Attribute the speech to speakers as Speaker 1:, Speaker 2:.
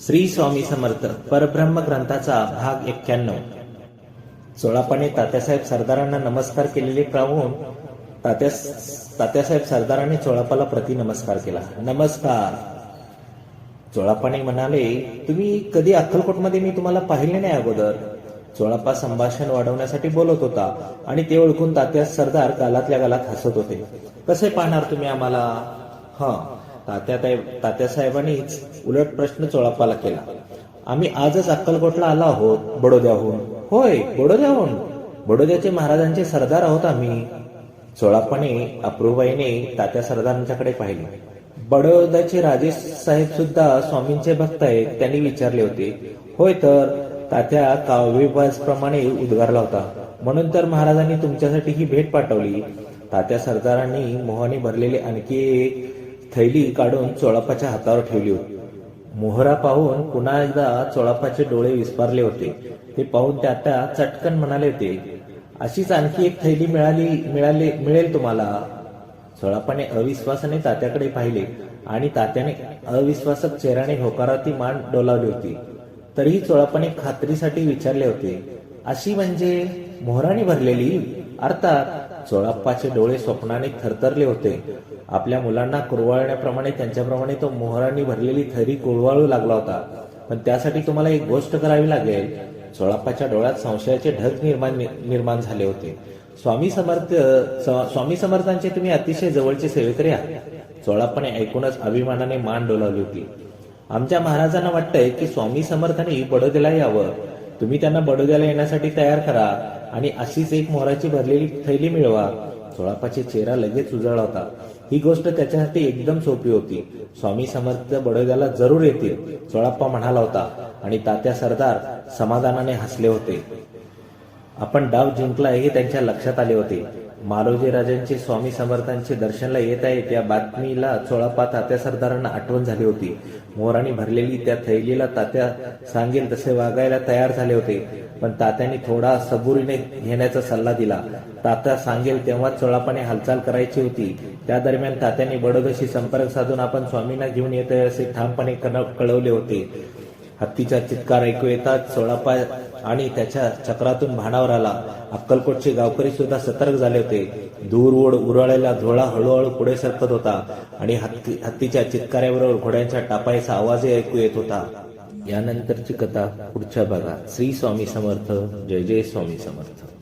Speaker 1: श्री स्वामी समर्थ परब्रह्म ग्रंथाचा भाग एक्क्याण्णव. चोळापाने तात्यासाहेब सरदारांना नमस्कार केलेले पाहून तात्या तात्यासाहेब सरदारांनी चोळापाला प्रति नमस्कार केला. नमस्कार. चोळापाने म्हणाले तुम्ही कधी अक्कलकोटमध्ये मी तुम्हाला पाहिले नाही अगोदर? चोळापा संभाषण वाढवण्यासाठी बोलत होता आणि ते ओळखून तात्या सरदार गालातल्या गालात हसत होते. कसे पाहणार तुम्ही आम्हाला? हा. तात्याताई तात्यासाहेबांनीच उलट प्रश्न चोळापाला केला. आम्ही आजच अक्कलकोटला आलो आहोत बडोद्याहून. होय बडोद्याहून. बडोद्याचे महाराजांचे सरदार आहोत आम्ही. चोळापाने अप्रूबाईने तात्या सरदारांच्याकडे पाहिले. बडोद्याचे राजे साहेब सुद्धा स्वामींचे भक्त आहेत त्यांनी विचारले होते. होय तर तात्या काव्यप्रमाणे उद्गारला होता. म्हणून तर महाराजांनी तुमच्यासाठी ही भेट पाठवली. तात्या सरदारांनी मोहाने भरलेले आणखी एक थैली काढून चोळापाच्या हातावर ठेवली होती. मोहरा पाहून पुन्हा एकदा चोळापाचे डोळे विस्पारले होते. ते पाहून त्या त्या चटकन म्हणाले होते अशीच आणखी एक थैली मिळाली मिळाली मिळेल तुम्हाला. चोळापाने अविश्वासाने तात्याकडे पाहिले आणि तात्याने अविश्वासक चेहऱ्याने होकाराती मान डोलावली होती. तरीही चोळापाने खात्रीसाठी विचारले होते अशी म्हणजे मोहराने भरलेली? अर्थात चोळाप्पाचे डोळे स्वप्नाने थरथरले होते. आपल्या मुलांना कुरवाळण्याप्रमाणे त्यांच्याप्रमाणे तो मोहरांनी भरलेली थैली कुळवाळू लागला होता. पण त्यासाठी तुम्हाला एक गोष्ट करावी लागेल. चोळाप्पाच्या डोळ्यात संशयाचे ढग निर्माण निर्माण झाले होते. स्वामी समर्थ स्वामी समर्थांचे तुम्ही अतिशय जवळचे सेवेकरी आहात चोळाप्पाने ऐकूनच अभिमानाने मान डोलावली होती. आमच्या महाराजांना वाटतंय की स्वामी समर्थांनी बडोद्याला यावं. तुम्ही त्यांना बडोद्याला येण्यासाठी तयार करा. आणि अशीच एक मोहराची भरलेली थैली मिळवा. चोळापाचे चेहरा लगेच उजळला होता. ही गोष्ट त्याच्यासाठी एकदम सोपी होती. स्वामी समर्थ बडोद्याला जरूर येतील सोळाप्पा म्हणाला होता. आणि तात्या सरदार समाधानाने हसले होते. आपण डाव जिंकला हे त्यांच्या लक्षात आले होते. मालोजी राजांचे स्वामी समर्थांचे दर्शनला येत आहेत या बातमीला चोळापा तात्या सरदारांना आठवण झाली होती. मोराने भरलेली त्या थैलीला तात्या सांगेल तसे वागायला तयार झाले होते पण तात्याने थोडा सबुरीने घेण्याचा सल्ला दिला. तात्या सांगेल तेव्हा चोळापाने हालचाल करायची होती. त्या दरम्यान तात्याने बडोदशी संपर्क साधून आपण स्वामींना घेऊन येतोय असे ठामपणे कळवले होते. हत्तीचा चित्कार ऐकू येतात सोळापा आणि त्याच्या चक्रातून भाणावर आला. अक्कलकोटचे गावकरी सुद्धा सतर्क झाले होते. दूर ओढ उरळलेला झोळा हळूहळू पुढे सरकत होता आणि हत्ती हत्तीच्या चित्काऱ्याबरोबर घोड्यांच्या टापायचा आवाजही ऐकू येत होता. यानंतरची कथा पुढच्या भागात. श्री स्वामी समर्थ. जय जय स्वामी समर्थ.